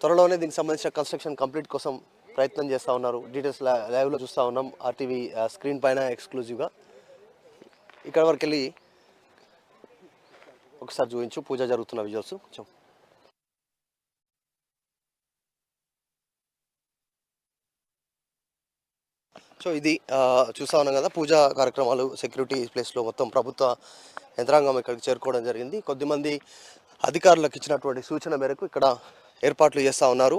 త్వరలోనే దీనికి సంబంధించిన కన్స్ట్రక్షన్ కంప్లీట్ కోసం ప్రయత్నం చేస్తూ ఉన్నారు. డీటెయిల్స్ లైవ్లో చూస్తూ ఉన్నాం. ఆర్టీవీ స్క్రీన్ పైన ఎక్స్క్లూజివ్గా ఇక్కడ వరకు వెళ్ళి ఒకసారి చూపించు. పూజ జరుగుతున్న విజువల్స్ కొంచెం సో ఇది ఆ, చూస్తా ఉన్నాం కదా పూజా కార్యక్రమాలు సెక్యూరిటీ ప్లేస్లో మొత్తం ప్రభుత్వ యంత్రాంగం ఇక్కడికి చేరుకోవడం జరిగింది. కొద్దిమంది అధికారులకు ఇచ్చినటువంటి సూచన మేరకు ఇక్కడ ఏర్పాట్లు చేస్తూ ఉన్నారు.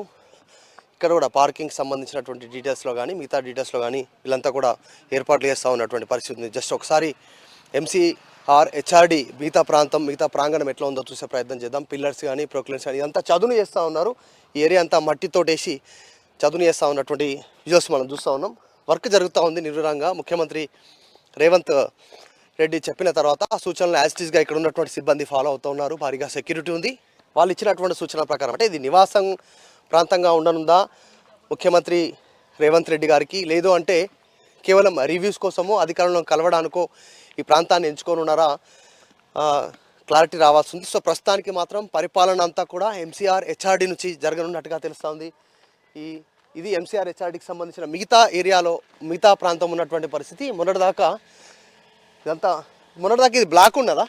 ఇక్కడ కూడా పార్కింగ్ సంబంధించినటువంటి డీటెయిల్స్లో కానీ మిగతా డీటెయిల్స్లో కానీ వీళ్ళంతా కూడా ఏర్పాట్లు చేస్తూ ఉన్నటువంటి పరిస్థితి ఉంది. జస్ట్ ఒకసారి ఎంసీఆర్ హెచ్ఆర్డి మిగతా ప్రాంతం మిగతా ప్రాంగణం ఎట్లా ఉందో చూసే ప్రయత్నం చేద్దాం. పిల్లర్స్ కానీ ప్రొక్లెన్స్ కానీ ఇదంతా చదును చేస్తూ ఉన్నారు. ఈ ఏరియా అంతా మట్టితోటేసి చదును చేస్తూ ఉన్నటువంటి విజువల్స్ మనం చూస్తూ ఉన్నాం. వర్క్ జరుగుతూ ఉంది నిర్విరంగా ముఖ్యమంత్రి రేవంత్ రెడ్డి చెప్పిన తర్వాత ఆ సూచనలు యాజిటీస్గా ఇక్కడ ఉన్నటువంటి సిబ్బంది ఫాలో అవుతూ ఉన్నారు. భారీగా సెక్యూరిటీ ఉంది. వాళ్ళు ఇచ్చినటువంటి సూచనల ప్రకారం అంటే ఇది నివాసం ప్రాంతంగా ఉండనుందా? ముఖ్యమంత్రి రేవంత్ రెడ్డి గారికి లేదు అంటే కేవలం రివ్యూస్ కోసమో అధికారులను కలవడానికో ఈ ప్రాంతాన్ని ఎంచుకోనున్నారా? క్లారిటీ రావాల్సి ఉంది సో ప్రస్తుతానికి మాత్రం పరిపాలన అంతా కూడా ఎంసీఆర్ హెచ్ఆర్డి నుంచి జరగనున్నట్టుగా తెలుస్తోంది. ఈ ఇది ఎంసీఆర్ హెచ్ఆర్డికి సంబంధించిన మిగతా ఏరియాలో మిగతా ప్రాంతం ఉన్నటువంటి పరిస్థితి. మొన్నటిదాకా ఇదంతా మొన్నటిదాకా ఇది బ్లాక్ ఉన్నదా?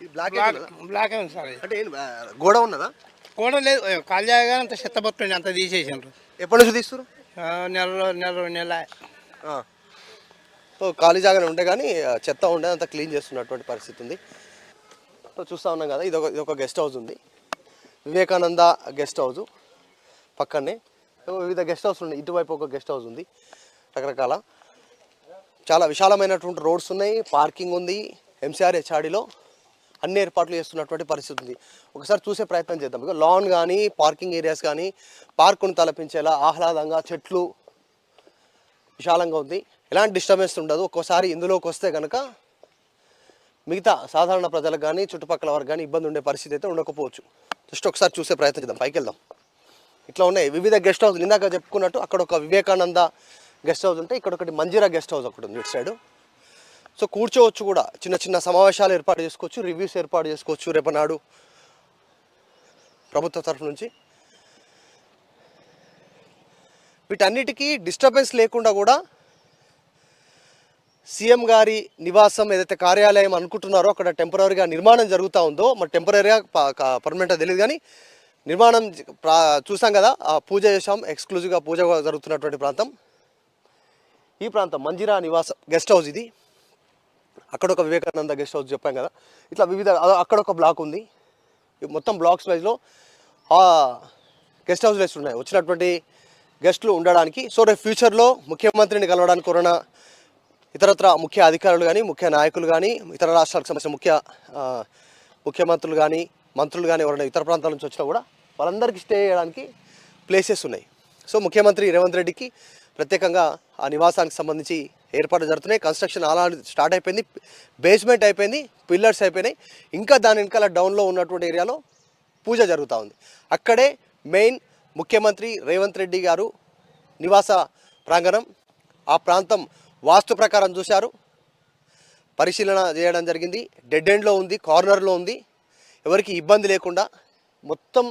ఇది బ్లాక్ బ్లాక్ బ్లాక్ ఉంది సార్ ఇది. అంటే ఏం, ఆ, గోడ ఉన్నదా? కూడా లేదు. ఖాళీ జాగా అంత చెత్త పట్టుంది అంత తీసేసిండ్రు. ఎప్పటి నుంచి తీస్తారు ఆ, నెల రెండు నెల సో ఖాళీ జాగానే ఉండే కానీ ఆ, చెత్త ఉండే అంతా క్లీన్ చేస్తున్నటువంటి పరిస్థితి ఉంది. సో చూస్తూ ఉన్నాం కదా ఇది ఒక ఇది ఒక గెస్ట్ హౌస్ ఉంది. వివేకానంద గెస్ట్ హౌస్ పక్కనే. వివిధ గెస్ట్ హౌస్ ఉన్నాయి. ఇటువైపు ఒక గెస్ట్ హౌస్ ఉంది. రకరకాల. చాలా విశాలమైనటువంటి రోడ్స్ ఉన్నాయి పార్కింగ్ ఉంది ఎంసీఆర్ హెచ్ఆర్డీలో అన్ని ఏర్పాట్లు చేస్తున్నటువంటి పరిస్థితి ఉంది. ఒకసారి చూసే ప్రయత్నం చేద్దాం. ఇక లాన్ కానీ పార్కింగ్ ఏరియాస్ కానీ పార్కును తలపించేలా ఆహ్లాదంగా చెట్లు విశాలంగా ఉంది. ఎలాంటి డిస్టర్బెన్స్ ఉండదు. ఒక్కోసారి ఇందులోకి వస్తే కనుక మిగతా సాధారణ ప్రజలకు కానీ చుట్టుపక్కల వారికి కానీ ఇబ్బంది ఉండే పరిస్థితి అయితే ఉండకపోవచ్చు. జస్ట్ ఒకసారి చూసే ప్రయత్నం చేద్దాం. పైకి వెళ్దాం ఇట్లా ఉన్నాయి. వివిధ గెస్ట్ హౌస్ ఇందాక చెప్పుకున్నట్టు అక్కడ ఒక వివేకానంద గెస్ట్ హౌస్ ఉంటే ఇక్కడ ఒకటి మంజీరా గెస్ట్ హౌస్ ఒకటి ఉంది ఇటు సైడ్. సో కూర్చోవచ్చు కూడా. చిన్న చిన్న సమావేశాలు ఏర్పాటు చేసుకోవచ్చు రివ్యూస్ ఏర్పాటు చేసుకోవచ్చు రేపనాడు ప్రభుత్వ తరఫు నుంచి. వీటన్నిటికీ డిస్టర్బెన్స్ లేకుండా కూడా సీఎం గారి నివాసం ఏదైతే కార్యాలయం అనుకుంటున్నారో అక్కడ టెంపరీగా నిర్మాణం జరుగుతూ ఉందో మరి టెంపరీగా పర్మనెంట్గా తెలియదు కానీ నిర్మాణం ప్రా- చూసాం కదా ఆ పూజ చేసాం ఎక్స్క్లూజివ్గా పూజ జరుగుతున్నటువంటి ప్రాంతం. ఈ ప్రాంతం మంజిరా నివాస గెస్ట్ హౌస్ ఇది. అక్కడ ఒక వివేకానంద గెస్ట్ హౌస్ చెప్పాం కదా. ఇట్లా వివిధ అక్కడ ఒక బ్లాక్ ఉంది. మొత్తం బ్లాక్స్ వైజ్లో గెస్ట్ హౌస్ వేసి ఉన్నాయి. వచ్చినటువంటి గెస్ట్లు ఉండడానికి సో రేపు ఫ్యూచర్లో ముఖ్యమంత్రిని కలవడానికి కోరిన ఇతరత్ర ముఖ్య అధికారులు కానీ ముఖ్య నాయకులు కానీ ఇతర రాష్ట్రాలకు సంబంధించిన ముఖ్య ముఖ్యమంత్రులు కానీ మంత్రులు కానీ ఎవరైనా ఇతర ప్రాంతాల నుంచి వచ్చినా కూడా వాళ్ళందరికీ స్టే చేయడానికి ప్లేసెస్ ఉన్నాయి. సో ముఖ్యమంత్రి రేవంత్ రెడ్డికి ప్రత్యేకంగా ఆ నివాసానికి సంబంధించి ఏర్పాట్లు జరుగుతున్నాయి. కన్స్ట్రక్షన్ అలా స్టార్ట్ అయిపోయింది. బేస్మెంట్ అయిపోయింది. పిల్లర్స్ అయిపోయినాయి. ఇంకా దాని వెనకాల డౌన్లో ఉన్నటువంటి ఏరియాలో పూజ జరుగుతూ ఉంది. అక్కడే మెయిన్ ముఖ్యమంత్రి రేవంత్ రెడ్డి గారు నివాస ప్రాంగణం ఆ ప్రాంతం వాస్తు ప్రకారం చూశారు. పరిశీలన చేయడం జరిగింది. డెడ్ ఎండ్లో ఉంది కార్నర్లో ఉంది. ఎవరికి ఇబ్బంది లేకుండా మొత్తం